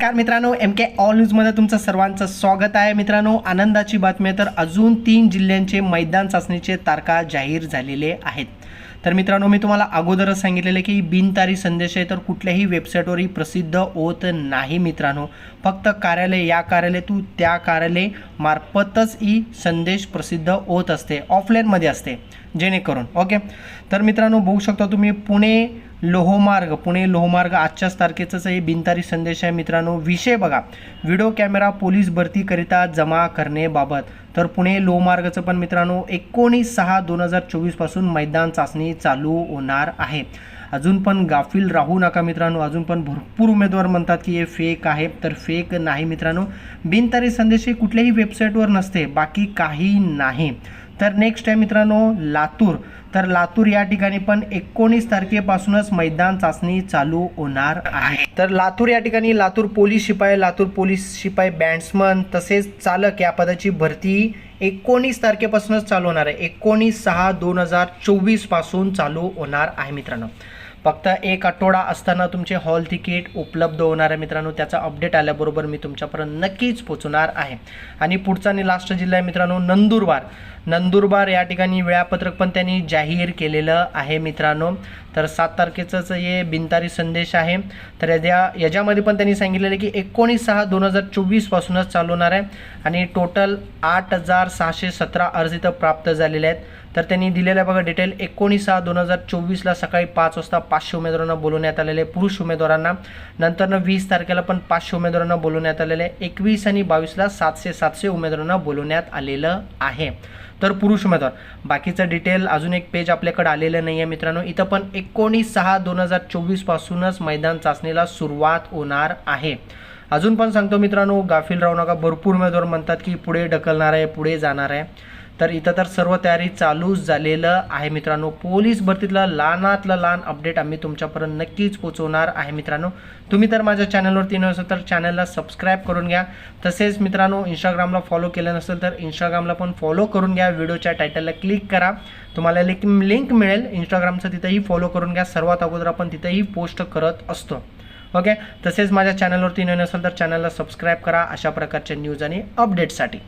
नमस्कार मित्रांनो एम के ऑल न्यूजमध्ये तुमचं सर्वांचं स्वागत आहे. मित्रांनो आनंदाची बातमी तर अजून तीन जिल्ह्यांचे मैदान चाचणीचे तारखा जाहीर झालेले आहेत. तर मित्रांनो मी तुम्हाला अगोदरच सांगितलेलं की बिनतारी संदेश आहे तर कुठल्याही वेबसाईटवरही प्रसिद्ध होत नाही मित्रांनो. फक्त कार्यालय या कार्यालय तू त्या कार्यालय मार्फतच ही संदेश प्रसिद्ध होत असते ऑफलाईनमध्ये असते जेणेकरून. ओके तर मित्रांनो बघू शकता तुम्ही पुणे लोहमार्ग पुणे लोहमार्ग आजच्याच तारखेचंच हे बिनतारी संदेश आहे मित्रांनो. विषय बघा. व्हिडिओ कॅमेरा पोलीस भरतीकरिता जमा करणेबाबत तर पुणे लोहमार्गाचं पण मित्रांनो एकोणीस सहा दोन हजार चोवीसपासून मैदान चाचणी चालू होणार आहे. अजून पण गाफील राहू नका मित्रांनो. अजून पण भरपूर उमेदवार म्हणतात की हे फेक आहे. तर फेक नाही मित्रांनो. बिनतारी संदेश हे कुठल्याही वेबसाईटवर नसते. बाकी काही नाही. तर नेक्स्ट आहे मित्रांनो लातूर. तर लातूर या ठिकाणी पण एकोणीस तारखेपासूनच मैदान चाचणी चालू होणार आहे. तर लातूर या ठिकाणी लातूर पोलीस शिपाई लातूर पोलीस शिपाई बॅट्समन तसेच चालक या पदाची भरती एकोणीस तारखेपासूनच चालू होणार आहे. एकोणीस सहा दोन हजार चोवीसपासून चालू होणार आहे मित्रांनो. फक्त एक आठवडा असताना तुमचे हॉल तिकीट उपलब्ध होणार आहे मित्रांनो. त्याचा अपडेट आल्याबरोबर मी तुमच्यापर्यंत नक्कीच पोचणार आहे. आणि पुढचा आणि लास्ट जिल्हा आहे मित्रांनो नंदुरबार. नंदुरबार या ठिकाणी वेळापत्रक पण त्यांनी जाहीर केलेलं आहे मित्रांनो. तर सात तारखेचंच हे बिनतारी संदेश आहे. तर या याच्यामध्ये पण त्यांनी सांगितलेलं आहे की एकोणीस सहा दोन हजार चोवीसपासूनच चालू होणार आहे. आणि टोटल आठ हजार सहाशे सतरा अर्ज इथं प्राप्त झालेले आहेत. तर त्यांनी दिलेलं बघा डिटेल एकोणीस सहा दोन हजार चोवीसला सकाळी पाच वाजता पाचशे उमेदवारांना बोलवण्यात आलेले पुरुष उमेदवारांना. नंतरनं वीस तारखेला पण पाचशे उमेदवारांना बोलवण्यात आलेले आहे एकवीस आणि बावीसला सातशे सातशे उमेदवारांना बोलवण्यात आलेलं आहे. तर पुरुष उमेदवार बाकीचं डिटेल अजून एक पेज आपल्याकडे आलेलं नाही आहे मित्रांनो. इथं पण एकोणीस सहा दोन हजार चोवीसपासूनच मैदान चाचणीला सुरुवात होणार आहे. अजून पण सांगतो मित्रांनो गाफील राहू नका भरपूर उमेदवार म्हणतात की पुढे ढकलणार आहे पुढे जाणार आहे. तर इथं तर सर्व तयारी चालूच झालेलं आहे मित्रांनो. पोलीस भरतीतलं लहानातलं लहान अपडेट आम्ही तुमच्यापर्यंत नक्कीच पोचवणार आहे मित्रांनो. तुम्ही तर माझ्या चॅनलवरती नसेल तर चॅनलला सबस्क्राईब करून घ्या. तसेच मित्रांनो इंस्टाग्रामला फॉलो केलं नसेल तर इंस्टाग्रामला पण फॉलो करून घ्या. व्हिडिओच्या टायटलला क्लिक करा. तुम्हाला लिंक लिंक मिळेल. इंस्टाग्रामचं तिथंही फॉलो करून घ्या. सर्वात अगोदर आपण तिथंही पोस्ट करत असतो. ओके तसेच माझ्या चॅनलवरती नवीन असेल तर चॅनलला सबस्क्राईब करा. अशा प्रकारच्या न्यूज आणि अपडेटसाठी